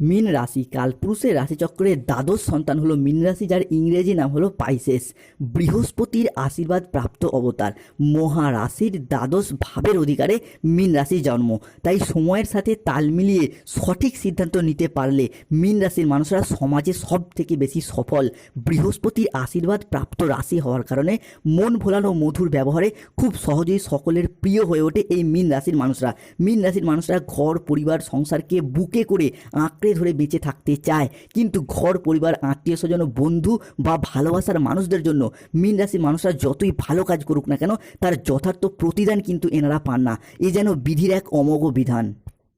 মীন রাশি কালপুরুষের রাশিচক্রের দ্বাদশ সন্তান হলো মীন রাশি, যার ইংরেজি নাম হলো পাইসেস। বৃহস্পতির আশীর্বাদ প্রাপ্ত অবতার। মহারাশির দ্বাদশ ভাবের অধিকারে মীন রাশির জন্ম। তাই সময়ের সাথে তাল মিলিয়ে সঠিক সিদ্ধান্ত নিতে পারলে মীন রাশির মানুষরা সমাজে সব থেকে বেশি সফল। বৃহস্পতির আশীর্বাদ প্রাপ্ত রাশি হওয়ার কারণে মন ভোলানো মধুর ব্যবহারে খুব সহজেই সকলের প্রিয় হয়ে ওঠে এই মীন রাশির মানুষরা। মীন রাশির মানুষরা ঘর, পরিবার, সংসারকে বুকে করে আঁকড়ে ধরে বেঁচে থাকতে চায়। কিন্তু ঘর, পরিবার, আত্মীয় স্বজন, বন্ধু বা ভালোবাসার মানুষদের জন্য মীন রাশির মানুষরা যতই ভালো কাজ করুক না কেন, তার যথার্থ প্রতিদান কিন্তু এনারা পান না। এ যেন বিধির এক অমোঘ বিধান।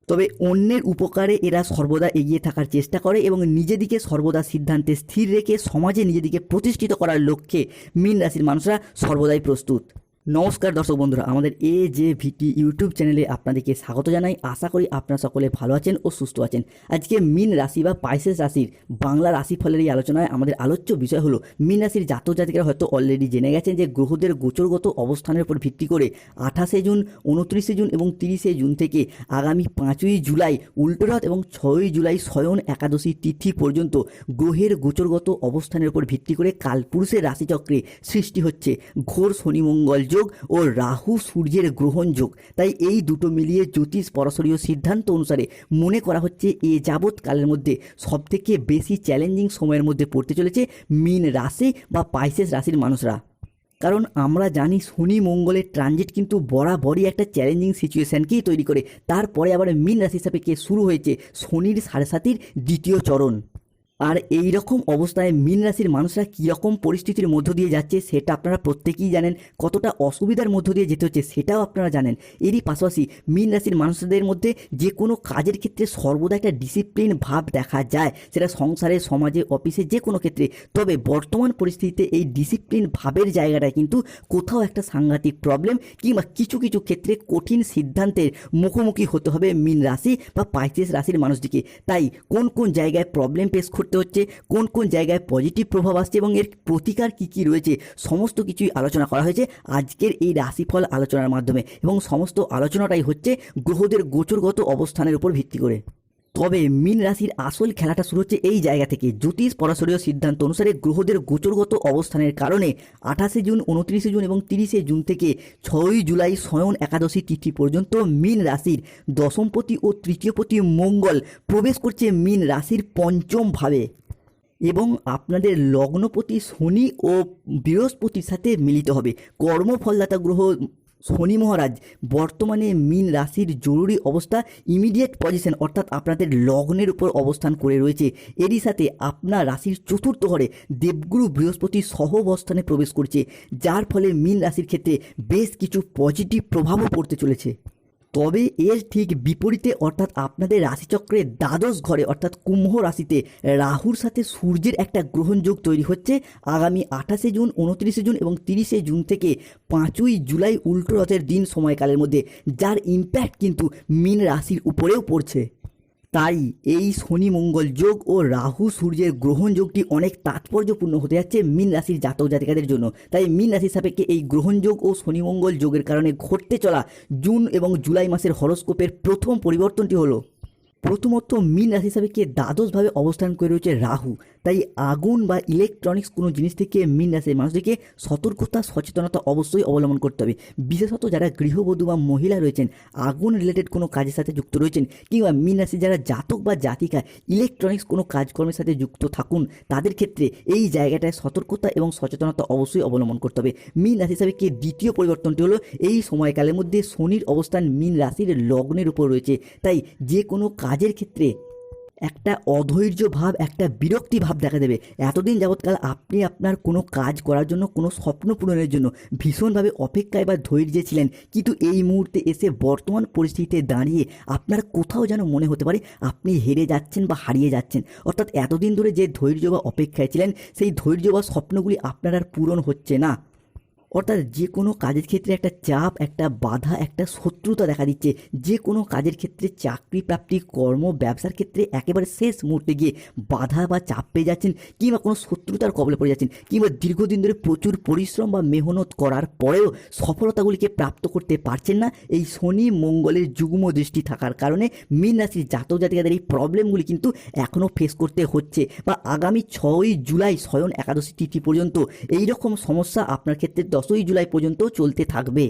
তবে অন্যের উপকারে এরা সর্বদা এগিয়ে থাকার চেষ্টা করে এবং নিজেদিকে সর্বদা সিদ্ধান্তে স্থির রেখে সমাজে নিজেদিকে প্রতিষ্ঠিত করার লক্ষ্যে মীন রাশির মানুষরা সর্বদাই প্রস্তুত। নমস্কার দর্শক বন্ধুরা, আমাদের এ যে ভিটি ইউটিউব চ্যানেলে আপনাদেরকে স্বাগত জানাই। আশা করি আপনারা সকলে ভালো আছেন ও সুস্থ আছেন। আজকে মিন রাশি বা পাইসেস রাশির বাংলা রাশিফলের এই আলোচনায় আমাদের আলোচ্য বিষয় হলো, মিন রাশির জাতক জাতিকারা হয়তো অলরেডি জেনে গেছেন যে গ্রহদের গোচরগত অবস্থানের উপর ভিত্তি করে আঠাশে জুন, উনত্রিশে জুন এবং তিরিশে জুন থেকে আগামী পাঁচই জুলাই উল্টোরথ এবং ছয়ই জুলাই শয়ন একাদশী তিথি পর্যন্ত গ্রহের গোচরগত অবস্থানের উপর ভিত্তি করে কালপুরুষের রাশিচক্রে সৃষ্টি হচ্ছে। ঘোর শনিমঙ্গল যোগ ও রাহু সূর্যের গ্রহণ যোগ। তাই এই দুটো মিলিয়ে জ্যোতিষ পরাশরীয় সিদ্ধান্ত অনুসারে মনে করা হচ্ছে এ যাবৎ কালের মধ্যে সবথেকে বেশি চ্যালেঞ্জিং সময়ের মধ্যে পড়তে চলেছে মিন রাশি বা পাইসেস রাশির মানুষরা। কারণ আমরা জানি শনি মঙ্গলের ট্রানজিট কিন্তু বরাবরই একটা চ্যালেঞ্জিং সিচুয়েশানকেই তৈরি করে। তারপরে আবার মিন রাশি হিসাবে কে শুরু হয়েছে শনির সাড়ে সাতির দ্বিতীয় চরণ। আর এই রকম অবস্থায় মীন রাশির মানুষরা কীরকম পরিস্থিতির মধ্য দিয়ে যাচ্ছে সেটা আপনারা প্রত্যেকেই জানেন। কতটা অসুবিধার মধ্য দিয়ে যেতে হচ্ছে সেটাও আপনারা জানেন। এরই পাশাপাশি মীন রাশির মানুষদের মধ্যে যে কোনো কাজের ক্ষেত্রে সর্বদা একটা ডিসিপ্লিন ভাব দেখা যায়। সেটা সংসারে, সমাজে, অফিসে যে কোনো ক্ষেত্রে। তবে বর্তমান পরিস্থিতিতে এই ডিসিপ্লিন ভাবের জায়গাটায় কিন্তু কোথাও একটা সাংঘাতিক প্রবলেম কিংবা কিছু কিছু ক্ষেত্রে কঠিন সিদ্ধান্তের মুখোমুখি হতে হবে মীন রাশি বা পাইসেস রাশির মানুষটিকে। তাই কোন কোন জায়গায় প্রবলেম ফেস করতে হচ্ছে কোন কোন জায়গায় পজিটিভ প্রভাব আসছে এবং এর প্রতিকার কী কী রয়েছে, সমস্ত কিছুই আলোচনা করা হয়েছে আজকের এই রাশিফল আলোচনার মাধ্যমে এবং সমস্ত আলোচনাটাই হচ্ছে গ্রহদের গোচরগত অবস্থানের উপর ভিত্তি করে। তবে মীন রাশির আসল খেলাটা শুরু হচ্ছে এই জায়গা থেকে। জ্যোতিষ পরাশরীয় সিদ্ধান্ত অনুসারে গ্রহদের গোচরগত অবস্থানের কারণে আঠাশে জুন, উনত্রিশে জুন এবং তিরিশে জুন থেকে ছয়ই জুলাই স্বয়ন একাদশী তিথি পর্যন্ত মীন রাশির দশমপতি ও তৃতীয়পতি মঙ্গল প্রবেশ করছে মীন রাশির পঞ্চম ভাবে এবং আপনাদের লগ্নপতি শনি ও বৃহস্পতির সাথে মিলিত হবে। কর্মফলদাতা গ্রহ শনি মহারাজ, বর্তমানে মিন রাশির জরুরি অবস্থা ইমিডিয়েট পজিশন অর্থাৎ আপনাদের লগ্নের উপর অবস্থান করে রয়েছে। এরই সাথে আপনার রাশির চতুর্থ ঘরে দেবগুরু বৃহস্পতি সহ অবস্থানে প্রবেশ করছে, যার ফলে মিন রাশির ক্ষেত্রে বেশ কিছু পজিটিভ প্রভাবও পড়তে চলেছে। তবে এর ঠিক বিপরীতে অর্থাৎ আপনাদের রাশিচক্রের দ্বাদশ ঘরে অর্থাৎ কুম্ভ রাশিতে রাহুর সাথে সূর্যের একটা গ্রহণযোগ তৈরি হচ্ছে আগামী আঠাশে জুন, উনত্রিশে জুন এবং তিরিশে জুন থেকে পাঁচই জুলাই উল্টো রথের দিন সময়কালের মধ্যে, যার ইম্প্যাক্ট কিন্তু মিন রাশির উপরেও পড়ছে। তাই এই শনি মঙ্গল যোগ ও রাহু সূর্যের গ্রহণ যোগটি অনেক তাৎপর্যপূর্ণ হতে যাচ্ছে মীন রাশির জাতক জাতিকাদের জন্য। তাই মীন রাশির সাপেক্ষে এই গ্রহণ যোগ ও শনি মঙ্গল যোগের কারণে ঘটতে চলা জুন এবং জুলাই মাসের হরস্কোপের প্রথম পরিবর্তনটি হলো। প্রথমত মিন রাশি হিসাবে কে দ্বাদশভাবে অবস্থান করে রয়েছে রাহু? তাই আগুন বা ইলেকট্রনিক্স কোনো জিনিস থেকে মিন রাশির মানুষদেরকে সতর্কতা, সচেতনতা অবশ্যই অবলম্বন করতে হবে। বিশেষত যারা গৃহবধূ বা মহিলা রয়েছেন, আগুন রিলেটেড কোনো কাজের সাথে যুক্ত রয়েছেন কিংবা মিন রাশি যারা জাতক বা জাতিকা ইলেকট্রনিক্স কোনো কাজকর্মের সাথে যুক্ত থাকুন, তাদের ক্ষেত্রে এই জায়গাটায় সতর্কতা এবং সচেতনতা অবশ্যই অবলম্বন করতে হবে। মিন রাশি হিসাবে কে দ্বিতীয় পরিবর্তনটি হলো এই সময়কালের মধ্যে শনির অবস্থান মিন রাশির লগ্নের উপর রয়েছে। তাই যে কোনো কাজের ক্ষেত্রে একটা অধৈর্য ভাব, একটা বিরক্তি ভাব দেখা দেবে। এতদিন যাবৎকাল আপনি আপনার কোনো কাজ করার জন্য, কোনো স্বপ্ন পূরণের জন্য ভীষণভাবে অপেক্ষায় বা ধৈর্যে ছিলেন। কিন্তু এই মুহূর্তে এসে বর্তমান পরিস্থিতিতে দাঁড়িয়ে আপনার কোথাও যেন মনে হতে পারে আপনি হেরে যাচ্ছেন বা হারিয়ে যাচ্ছেন। অর্থাৎ এতদিন ধরে যে ধৈর্য বা অপেক্ষায় ছিলেন, সেই ধৈর্য বা স্বপ্নগুলি আপনার আর পূরণ হচ্ছে না। অর্থাৎ যে কোনো কাজের ক্ষেত্রে একটা চাপ, একটা বাধা, একটা শত্রুতা দেখা দিচ্ছে। যে কোনো কাজের ক্ষেত্রে চাকরি প্রাপ্তি, কর্ম, ব্যবসার ক্ষেত্রে একেবারে শেষ মুহূর্তে গিয়ে বাধা বা চাপ পেয়ে যাচ্ছেন কিংবা কোনো শত্রুতার কবলে পড়ে যাচ্ছেন কিংবা দীর্ঘদিন ধরে প্রচুর পরিশ্রম বা মেহনত করার পরেও সফলতাগুলিকে প্রাপ্ত করতে পারছেন না। এই শনি মঙ্গলের যুগ্ম দৃষ্টি থাকার কারণে মীন রাশির জাতক জাতিকাদের এই প্রবলেমগুলি কিন্তু এখনও ফেস করতে হচ্ছে বা আগামী ছয়ই জুলাই স্বয়ন একাদশী তিথি পর্যন্ত এই রকম সমস্যা আপনার ক্ষেত্রে দশই জুলাই পর্যন্ত চলতে থাকবে।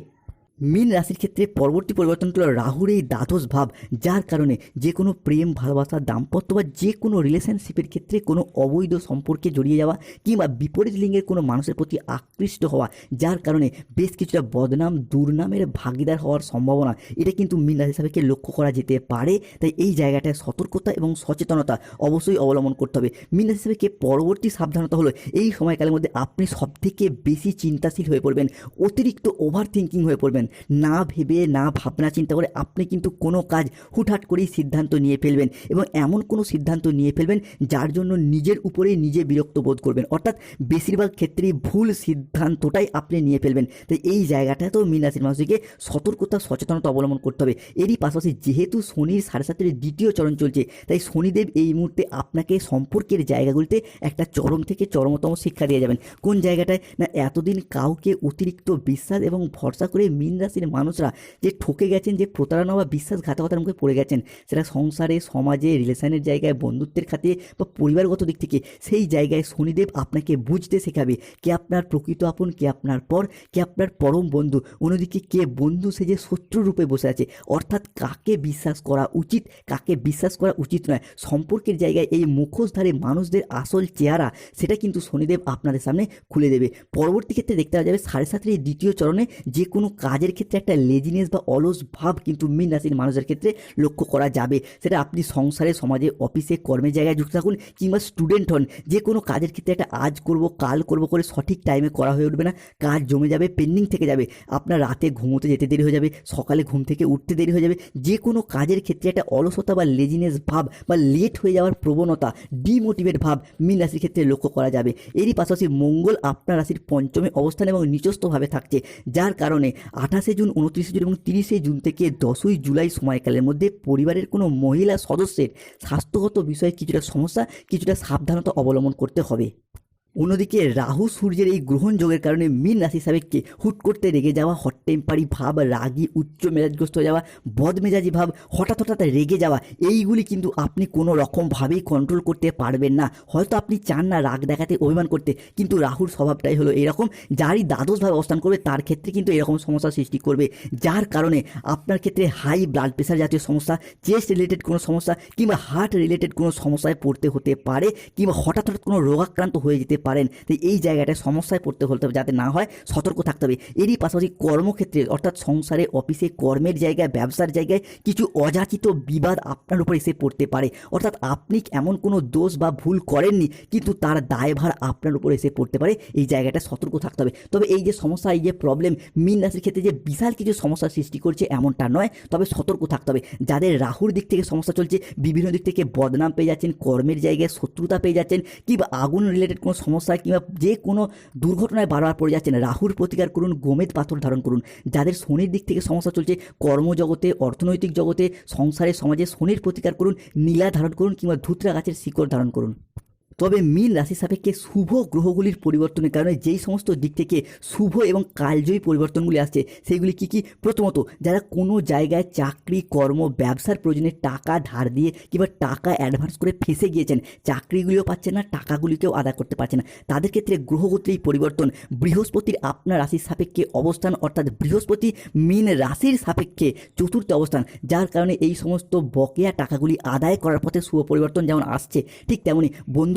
মীন রাশির ক্ষেত্রে পরবর্তী পরিবর্তন হলো রাহুর এই দ্বাদশ ভাব, যার কারণে যে কোনো প্রেম, ভালোবাসা, দাম্পত্য বা যে কোনো রিলেশনশিপের ক্ষেত্রে কোনো অবৈধ সম্পর্কে জড়িয়ে যাওয়া কিংবা বিপরীত লিঙ্গের কোনো মানুষের প্রতি আকৃষ্ট হওয়া, যার কারণে বেশ কিছুটা বদনাম, দুর্নামের ভাগিদার হওয়ার সম্ভাবনা, এটা কিন্তু মীন রাশি সাপেক্ষে লক্ষ্য করা যেতে পারে। তাই এই জায়গাটায় সতর্কতা এবং সচেতনতা অবশ্যই অবলম্বন করতে হবে। মীন রাশি সাপেক্ষে পরবর্তী সাবধানতা হলো এই সময়কালের মধ্যে আপনি সবথেকে বেশি চিন্তাশীল হয়ে পড়বেন, অতিরিক্ত ওভার থিঙ্কিং হয়ে পড়বেন। না ভেবে, না ভাবনা চিন্তা করে আপনি কিন্তু কোনো কাজ হুটহাট করেই সিদ্ধান্ত নিয়ে ফেলবেন এবং এমন কোনো সিদ্ধান্ত নিয়ে ফেলবেন যার জন্য নিজের উপরেই নিজে বিরক্ত বোধ করবেন। অর্থাৎ বেশিরভাগ ক্ষেত্রেই ভুল সিদ্ধান্তটাই আপনি নিয়ে ফেলবেন। তাই এই জায়গাটা তো মীন রাশির মানুষকে সতর্কতা, সচেতনতা অবলম্বন করতে হবে। এরই পাশাপাশি যেহেতু শনির সাড়ে সাতের দ্বিতীয় চরণ চলছে, তাই শনিদেব এই মুহূর্তে আপনাকে সম্পর্কের জায়গাগুলিতে একটা চরম থেকে চরমতম শিক্ষা দিয়ে যাবেন। কোন জায়গাটায়? না, এতদিন কাউকে অতিরিক্ত বিশ্বাস এবং ভরসা করে মীন রাশির মানুষরা যে ঠকে গেছেন, যে প্রতারণা বা বিশ্বাসঘাতকতার মুখে পড়ে গেছেন, সেটা সংসারে, সমাজে, রিলেশনের জায়গায়, বন্ধুত্বের খাতে বা পরিবারগত দিক থেকে, সেই জায়গায় শনিদেব আপনাকে বুঝতে শেখাবে কে আপনার প্রকৃত আপন, কে আপনার পর, কে আপনার পরম বন্ধু। অন্যদিকে কে বন্ধু সেজে শত্রু রূপে বসে আছে, অর্থাৎ কাকে বিশ্বাস করা উচিত, কাকে বিশ্বাস করা উচিত নয়। সম্পর্কের জায়গায় এই মুখোশধারী মানুষদের আসল চেহারা, সেটা কিন্তু শনিদেব আপনাদের সামনে খুলে দেবে। পরবর্তী ক্ষেত্রে দেখতে পাওয়া যাবে সাড়ে সাতের দ্বিতীয় চরণে যে কোনো কাজের ক্ষেত্রে একটা লেজিনেস বা অলস ভাব কিন্তু মীন রাশির মানুষের ক্ষেত্রে লক্ষ্য করা যাবে। সেটা আপনি সংসারে, সমাজে অফিসে কর্মের জায়গায় যুক্ত থাকুন কিংবা স্টুডেন্ট হন, যে কোনো কাজের ক্ষেত্রে একটা আজ করব, কাল করব করে সঠিক টাইমে করা হয়ে উঠবে না। কাজ জমে যাবে পেন্ডিং থেকে যাবে। আপনার রাতে ঘুমোতে যেতে দেরি হয়ে যাবে, সকালে ঘুম থেকে উঠতে দেরি হয়ে যাবে। যে কোনো কাজের ক্ষেত্রে একটা অলসতা বা লেজিনেস ভাব বা লেট হয়ে যাওয়ার প্রবণতা ডিমোটিভেট ভাব মীন রাশির ক্ষেত্রে লক্ষ্য করা যাবে। এরই পাশাপাশি মঙ্গল আপনার রাশির পঞ্চমে অবস্থান এবং নিচস্থভাবে থাকছে, যার কারণে আঠাশে জুন, উনত্রিশে জুন এবং তিরিশে জুন থেকে দশই জুলাই সময়কালের মধ্যে পরিবারের কোনো মহিলা সদস্যের স্বাস্থ্যগত বিষয়ে কিছুটা সমস্যা, কিছুটা সাবধানতা অবলম্বন করতে হবে। অন্যদিকে রাহু সূর্যের এই গ্রহণ যোগের কারণে মীন রাশি সাবেককে হুট করতে রেগে যাওয়া হট টেম্পারি ভাব, রাগী, উচ্চ মেজাজগ্রস্ত যাওয়া, বদমেজাজি ভাব, হঠাৎ হঠাৎ রেগে যাওয়া, এইগুলি কিন্তু আপনি কোনো রকমভাবেই কন্ট্রোল করতে পারবেন না। হয়তো আপনি চান না রাগ দেখাতে, অভিমান করতে, কিন্তু রাহুর স্বভাবটাই হলো এরকম। যারই দ্বাদশভাবে অবস্থান করবে, তার ক্ষেত্রে কিন্তু এরকম সমস্যার সৃষ্টি করবে। যার কারণে আপনার ক্ষেত্রে হাই ব্লাড প্রেশার জাতীয় সমস্যা চেস্ট রিলেটেড কোনো সমস্যা, কিংবা হার্ট রিলেটেড কোনো সমস্যায় পড়তে হতে পারে, কিংবা হঠাৎ হঠাৎ কোনো রোগাক্রান্ত হয়ে যেতে পারেন। তো এই জায়গাটায় সমস্যায় পড়তে হতে হবে যাতে না হয়, সতর্ক থাকতে হবে। এরই পাশাপাশি কর্মক্ষেত্রে, অর্থাৎ সংসারে, অফিসে, কর্মের জায়গায়, ব্যবসার জায়গায় কিছু অযাচিত বিবাদ আপনার উপর এসে পড়তে পারে। অর্থাৎ আপনি এমন কোনো দোষ বা ভুল করেননি, কিন্তু তার দায়ভার আপনার উপর এসে পড়তে পারে। এই জায়গাটা সতর্ক থাকতে হবে। তবে এই যে সমস্যা, এই যে প্রবলেম মীন রাশির ক্ষেত্রে যে বিশাল কিছু সমস্যার সৃষ্টি করছে এমনটা নয়, তবে সতর্ক থাকতে হবে। যাদের রাহুর দিক থেকে সমস্যা চলছে, বিভিন্ন দিক থেকে বদনাম পেয়ে যাচ্ছেন, কর্মের জায়গায় শত্রুতা পেয়ে যাচ্ছেন, কিংবা আগুন রিলেটেড কোনো সমস্যা কিংবা যে কোনো দুর্ঘটনায় বারবার পড়ে যাচ্ছেন রাহুর প্রতিকার করুন, গোমেদ পাথর ধারণ করুন। যাদের শনির দিক থেকে সমস্যা চলছে, কর্মজগতে, অর্থনৈতিক জগতে, সংসারে, সমাজে শনির প্রতিকার করুন, নীলা ধারণ করুন কিংবা ধুতরা গাছের শিকড় ধারণ করুন। তবে মীন রাশি সাপেক্ষে শুভ গ্রহগুলির পরিবর্তনের কারণে যেই সমস্ত দিক থেকে শুভ এবং কালজয়ী পরিবর্তনগুলি আসছে সেইগুলি কি কি? প্রথমত, যারা কোনো জায়গায় চাকরি, কর্ম, ব্যবসার প্রয়োজনে টাকা ধার দিয়ে কিংবা টাকা অ্যাডভান্স করে ফেসে গিয়েছেন, চাকরিগুলিও পাচ্ছেন না, টাকাগুলিকেও আদায় করতে পারছেন না। তাদের ক্ষেত্রে গ্রহগতির পরিবর্তন বৃহস্পতির আপনার রাশির সাপেক্ষে অবস্থান, অর্থাৎ বৃহস্পতি মীন রাশির সাপেক্ষে চতুর্থ অবস্থান, যার কারণে এই সমস্ত বকেয়া টাকাগুলি আদায় করার পথে শুভ পরিবর্তন যেমন আসছে, ঠিক তেমনি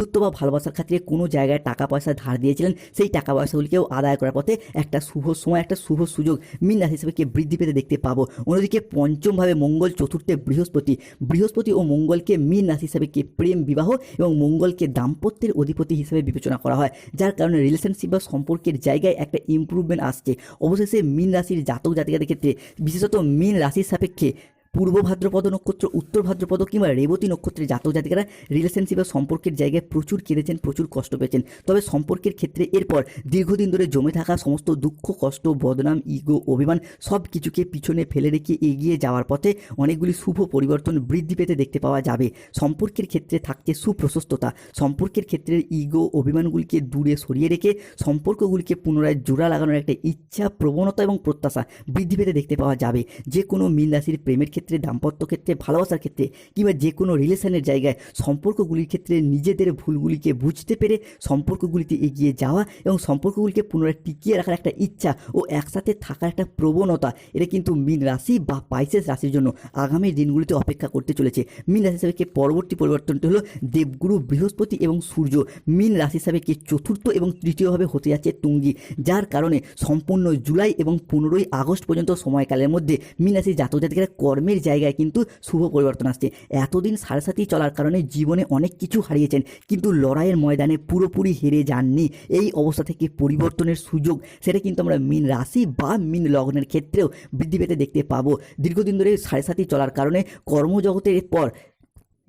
বন্ধুত্ব বা ভালোবাসার ক্ষেত্রে কোনো জায়গায় টাকা পয়সা ধার দিয়েছিলেন, সেই টাকা পয়সাগুলিকেও আদায় করার পথে একটা শুভ সময়, একটা শুভ সুযোগ মিন রাশি হিসেবে বৃদ্ধি পেতে দেখতে পাবো। অন্যদিকে পঞ্চমভাবে মঙ্গল চতুর্থে বৃহস্পতি। বৃহস্পতি ও মঙ্গলকে মিন রাশি হিসেবে কে প্রেম বিবাহ এবং মঙ্গলকে দাম্পত্যের অধিপতি হিসেবে বিবেচনা করা হয়, যার কারণে রিলেশনশিপ বা সম্পর্কের জায়গায় একটা ইম্প্রুভমেন্ট আসছে। অবশেষে মিন রাশির জাতক জাতিকাদের ক্ষেত্রে বিশেষত মিন রাশির সাপেক্ষে পূর্ব ভাদ্রপদ নক্ষত্র, উত্তর ভাদ্রপদ কিংবা রেবতী নক্ষত্রের জাতক জাতিকারা রিলেশনশিপ বা সম্পর্কের জায়গায় প্রচুর কেঁদেছেন, প্রচুর কষ্ট পেয়েছেন। তবে সম্পর্কের ক্ষেত্রে এরপর দীর্ঘদিন ধরে জমে থাকা সমস্ত দুঃখ, কষ্ট, বদনাম ইগো অভিমান সব কিছুকে পিছনে ফেলে রেখে এগিয়ে যাওয়ার পথে অনেকগুলি শুভ পরিবর্তন বৃদ্ধি পেতে দেখতে পাওয়া যাবে। সম্পর্কের ক্ষেত্রে থাকছে সুপ্রশস্ততা। সম্পর্কের ক্ষেত্রে ইগো অভিমানগুলিকে দূরে সরিয়ে রেখে সম্পর্কগুলিকে পুনরায় জোড়া লাগানোর একটা ইচ্ছা প্রবণতা এবং প্রত্যাশা বৃদ্ধি পেতে দেখতে পাওয়া যাবে। যে কোনো মীন রাশির প্রেমের ক্ষেত্রে দাম্পত্য ক্ষেত্রে, ভালোবাসার ক্ষেত্রে কিংবা যে কোনো রিলেশনের জায়গায় সম্পর্কগুলির ক্ষেত্রে নিজেদের ভুলগুলিকে বুঝতে পেরে সম্পর্কগুলিতে এগিয়ে যাওয়া এবং সম্পর্কগুলিকে পুনরায় টিকিয়ে রাখার একটা ইচ্ছা ও একসাথে থাকার একটা প্রবণতা, এটা কিন্তু মীন রাশি বা পাইসেস রাশির জন্য আগামী দিনগুলিতে অপেক্ষা করতে চলেছে। মীন রাশি হিসাবে পরবর্তী পরিবর্তনটি হলো দেবগুরু, বৃহস্পতি এবং সূর্য। মীন রাশি হিসাবে কে চতুর্থ এবং তৃতীয়ভাবে হতে যাচ্ছে তুঙ্গি, যার কারণে সম্পূর্ণ জুলাই এবং পনেরোই আগস্ট পর্যন্ত সময়কালের মধ্যে মীন রাশি জাতক জাতিকারা কর্মের জায়গায় কিন্তু শুভ পরিবর্তন আসছে। এতদিন সাড়ে চলার কারণে জীবনে অনেক কিছু হারিয়েছেন, কিন্তু লড়াইয়ের ময়দানে পুরোপুরি হেরে যাননি। এই অবস্থা থেকে পরিবর্তনের সুযোগ, সেটা কিন্তু আমরা মিন রাশি বা মিন লগ্নের ক্ষেত্রেও বৃদ্ধি পেতে দেখতে পাবো। দীর্ঘদিন ধরে সাড়ে চলার কারণে কর্মজগতের পর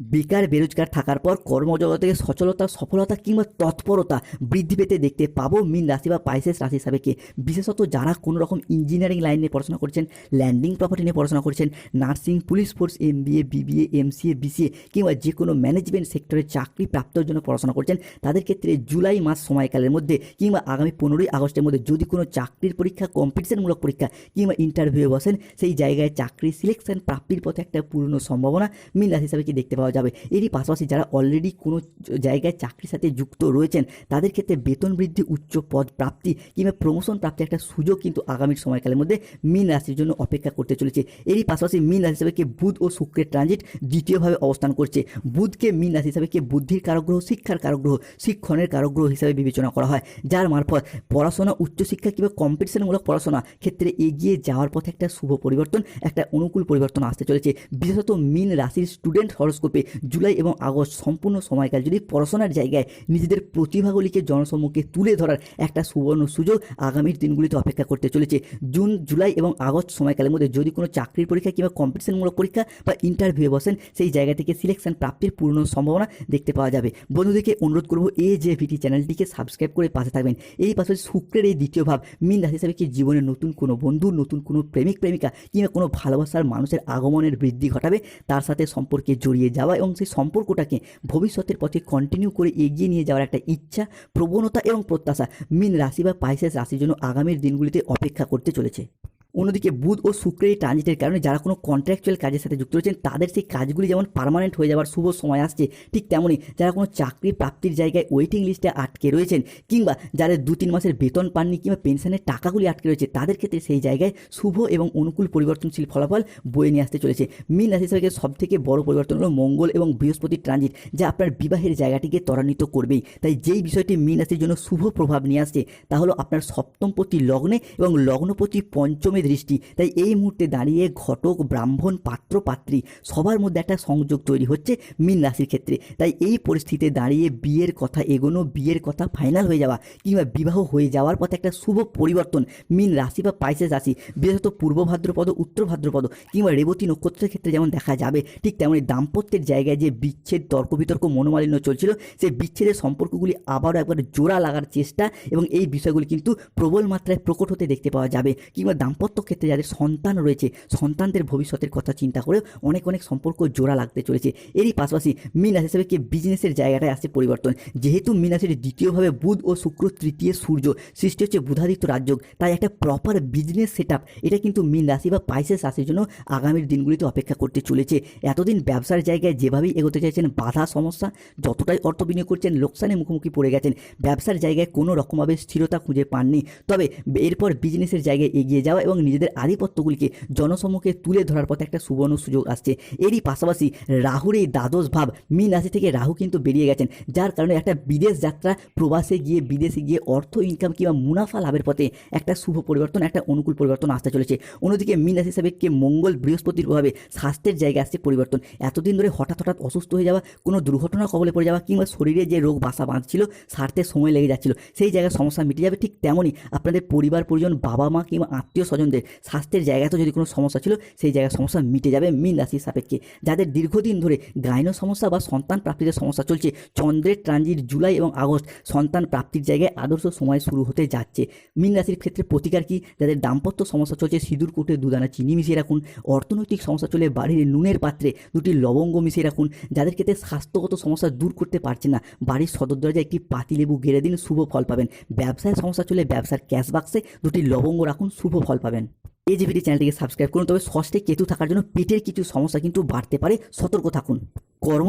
বেকার বেরোজগার থাকার পর কর্মজগতে সচলতা, সফলতা কিংবা তৎপরতা বৃদ্ধি পেতে দেখতে পাবো মিন রাশি বা পাইসেস রাশি হিসাবে কে। বিশেষত যারা কোনো রকম ইঞ্জিনিয়ারিং লাইন নিয়ে পড়াশোনা করছেন ল্যান্ডিং প্রপার্টি নিয়ে পড়াশোনা করছেন nursing police force MBA BBA MCA BCA কিংবা যে কোনো ম্যানেজমেন্ট সেক্টরে চাকরি প্রাপ্তর জন্য পড়াশোনা করছেন, তাদের ক্ষেত্রে জুলাই মাস সময়কালের মধ্যে কিংবা আগামী পনেরোই আগস্টের মধ্যে যদি কোনো চাকরির পরীক্ষা কম্পিটিশনমূলক পরীক্ষা কিংবা ইন্টারভিউ বসেন, সেই জায়গায় চাকরি সিলেকশন প্রাপ্তির পথে একটা পূর্ণ সম্ভাবনা মিন রাশি হিসাবে কি দেখতে পাওয়া যাবে। এরই পাশাপাশি যারা অলরেডি কোনো জায়গায় চাকরির সাথে যুক্ত রয়েছেন, তাদের ক্ষেত্রে বেতন বৃদ্ধি, উচ্চ পদ প্রাপ্তি কিংবা প্রমোশন প্রাপ্তির একটা সুযোগ কিন্তু আগামী সময়কালের মধ্যে মিন রাশির জন্য অপেক্ষা করতে চলেছে। এরই পাশাপাশি মিন রাশি হিসাবে কে বুধ ও শুক্রের ট্রানজিট দ্বিতীয়ভাবে অবস্থান করছে। বুধকে মিন রাশি হিসাবে কে বুদ্ধির কারগ্রহ, শিক্ষার কারগ্রহ, শিক্ষণের কারগ্রহ হিসাবে বিবেচনা করা হয়। যার মারফত পড়াশোনা, উচ্চশিক্ষা কিংবা কম্পিটিশনমূলক পড়াশোনা ক্ষেত্রে এগিয়ে যাওয়ার পথে একটা শুভ পরিবর্তন, একটা অনুকূল পরিবর্তন আসতে চলেছে। বিশেষত মিন রাশির স্টুডেন্ট হরস্কোপে জুলাই এবং আগস্ট সম্পূর্ণ সময়কাল যদি পড়াশোনার জায়গায় নিজেদের প্রতিভাগুলিকে জনসম্মুখে তুলে ধরার একটা সুবর্ণ সুযোগ আগামীর দিনগুলিতে অপেক্ষা করতে চলেছে। জুন, জুলাই এবং আগস্ট সময়কালের মধ্যে যদি কোনো চাকরির পরীক্ষা কিংবা কম্পিটিশনমূলক পরীক্ষা বা ইন্টারভিউ বসেন, সেই জায়গা থেকে সিলেকশন প্রাপ্তির পূর্ণ সম্ভাবনা দেখতে পাওয়া যাবে। বন্ধুদেরকে অনুরোধ করব এই যে ভিটি চ্যানেলটিকে সাবস্ক্রাইব করে পাশে থাকবেন। এই পাশাপাশি শুক্রের এই দ্বিতীয় ভাব, মিন রাশি হিসাবে কি জীবনে নতুন কোনো বন্ধু, নতুন কোনো প্রেমিক, প্রেমিকা কিংবা কোনো ভালোবাসার মানুষের আগমনের বৃদ্ধি ঘটাবে? তার সাথে সম্পর্কে জড়িয়ে যাওয়া এবং সেই সম্পর্কটাকে ভবিষ্যতের পথে কন্টিনিউ করে এগিয়ে নিয়ে যাওয়ার একটা ইচ্ছা, প্রবণতা এবং প্রত্যাশা মিন রাশি বা পাইসেস রাশির জন্য আগামীর দিনগুলিতে অপেক্ষা করতে চলেছে। অন্যদিকে বুধ ও শুক্রের এই ট্রানজিটের কারণে যারা কোনো কন্ট্রাকচুয়াল কাজের সাথে যুক্ত রয়েছেন, তাদের সেই কাজগুলি যেমন পার্মানেন্ট হয়ে যাওয়ার শুভ সময় আসছে, ঠিক তেমনই যারা কোনো চাকরি প্রাপ্তির জায়গায় ওয়েটিং লিস্টে আটকে রয়েছেন কিংবা যাদের দু তিন মাসের বেতন পাননি কিংবা পেনশনের টাকাগুলি আটকে রয়েছে, তাদের ক্ষেত্রে সেই জায়গায় শুভ এবং অনুকূল পরিবর্তনশীল ফলাফল বয়ে নিয়ে আসতে চলেছে। মিন রাশি হিসাবে সব থেকে বড় পরিবর্তন হলো মঙ্গল এবং বৃহস্পতির ট্রানজিট যা আপনার বিবাহের জায়গাটিকে ত্বরান্বিত করবেই। তাই যেই বিষয়টি মিন রাশির জন্য শুভ প্রভাব নিয়ে আসছে, তা হলো আপনার সপ্তমপতি লগ্নে এবং লগ্নপতি পঞ্চমে দৃষ্টি। তাই এই মুহূর্তে দাঁড়িয়ে ঘটক, ব্রাহ্মণ, পাত্র, পাত্রী সবার মধ্যে একটা সংযোগ তৈরি হচ্ছে মিন রাশির ক্ষেত্রে। তাই এই পরিস্থিতিতে দাঁড়িয়ে বিয়ের কথা এগোনো, বিয়ের কথা ফাইনাল হয়ে যাওয়া কিংবা বিবাহ হয়ে যাওয়ার পথে একটা শুভ পরিবর্তন মীন রাশি বা পাইসেস রাশি, বিশেষত পূর্ব ভাদ্রপদ, উত্তর ভাদ্রপদ কিংবা রেবতী নক্ষত্রের ক্ষেত্রে যেমন দেখা যাবে, ঠিক তেমনই দাম্পত্যের জায়গায় যে বিচ্ছেদ তর্ক বিতর্ক মনোমালিন্য চলছিল, সেই বিচ্ছেদের সম্পর্কগুলি আবারও একবার জোড়া লাগার চেষ্টা এবং এই বিষয়গুলি কিন্তু প্রবল মাত্রায় প্রকট হতে দেখতে পাওয়া যাবে কিংবা দাম্পত্য ক্ষেত্রে যাদের সন্তান রয়েছে, সন্তানদের ভবিষ্যতের কথা চিন্তা করে অনেক অনেক সম্পর্ক জোড়া লাগতে চলেছে। এরই পাশাপাশি মিন রাশি হিসেবে কি বিজনেসের জায়গাটায় আসছে পরিবর্তন? যেহেতু মিন রাশির দ্বিতীয়ভাবে বুধ ও শুক্র তৃতীয় সূর্য, সৃষ্টি হচ্ছে বুধাদিত্য রাজযোগ, তাই একটা প্রপার বিজনেস সেট এটা কিন্তু মিন রাশি বা পাইসেস রাশির জন্য আগামীর দিনগুলিতে অপেক্ষা করতে চলেছে। এতদিন ব্যবসার জায়গায় যেভাবেই এগোতে চাইছেন, বাধা, সমস্যা, যতটাই অর্থ বিনিয়োগ করছেন লোকসানের মুখোমুখি পড়ে গেছেন, ব্যবসার জায়গায় কোনো রকমভাবে স্থিরতা খুঁজে পাননি। তবে এরপর বিজনেসের জায়গায় এগিয়ে যাওয়া এবং নিজেদের আধিপত্যগুলিকে জনসম্মুখে তুলে ধরার পথে একটা সুবর্ণ সুযোগ আসছে। এরই পাশাপাশি রাহুর এই দ্বাদশ ভাব মীন রাশি থেকে রাহু কিন্তু বেরিয়ে গেছেন, যার কারণে একটা বিদেশ যাত্রা, প্রবাসে গিয়ে, বিদেশে গিয়ে অর্থ ইনকাম কিংবা মুনাফা লাভের পথে একটা শুভ পরিবর্তন, একটা অনুকূল পরিবর্তন আসতে চলেছে। অন্যদিকে মীন রাশি হিসাবে কে মঙ্গল বৃহস্পতির প্রভাবে স্বাস্থ্যের জায়গায় আসছে পরিবর্তন। এতদিন ধরে হঠাৎ হঠাৎ অসুস্থ হয়ে যাওয়া, কোনো দুর্ঘটনা কবলে পড়ে যাওয়া কিংবা শরীরে যে রোগ বাসা বাঁধছিল, সারতে সময় লেগে যাচ্ছিল, সেই জায়গায় সমস্যা মিটে যাবে ঠিক তেমনই আপনাদের পরিবার, পরিজন বাবা মা কিংবা আত্মীয় স্বজন স্বজনদের স্বাস্থ্যের জায়গাতেও যদি কোনো সমস্যা ছিল, সেই জায়গায় সমস্যা মিটে যাবে মীন রাশির সাপেক্ষে। যাদের দীর্ঘদিন ধরে গাইনো সমস্যা বা সন্তান প্রাপ্তিতে সমস্যা চলছে, চন্দ্রের ট্রানজিট জুলাই এবং আগস্ট সন্তান প্রাপ্তির জায়গায় আদর্শ সময় শুরু হতে যাচ্ছে। মীন রাশির ক্ষেত্রে প্রতিকার কি? যাদের দাম্পত্য সমস্যা চলছে, সিঁদুর, কোটে, দুদানা, চিনি মিশিয়ে রাখুন। অর্থনৈতিক সমস্যা চলে, বাড়ির নুনের পাত্রে দুটি লবঙ্গ মিশিয়ে রাখুন। যাদের ক্ষেত্রে স্বাস্থ্যগত সমস্যা দূর করতে পারছে না, বাড়ির সদর দরজায় একটি পাতিলেবু গেড়ে দিন, শুভ ফল পাবেন। ব্যবসায় সমস্যা চলে, ব্যবসার ক্যাশ বাক্সে দুটি লবঙ্গ রাখুন, শুভ ফল পাবেন। এই যে ভিডিও চ্যানেলটিকে সাবস্ক্রাইব করুন, তবে ষষ্ঠে কেতু থাকার জন্য পেটের কিছু সমস্যা কিন্তু বাড়তে পারে। সতর্ক থাকুন। কর্ম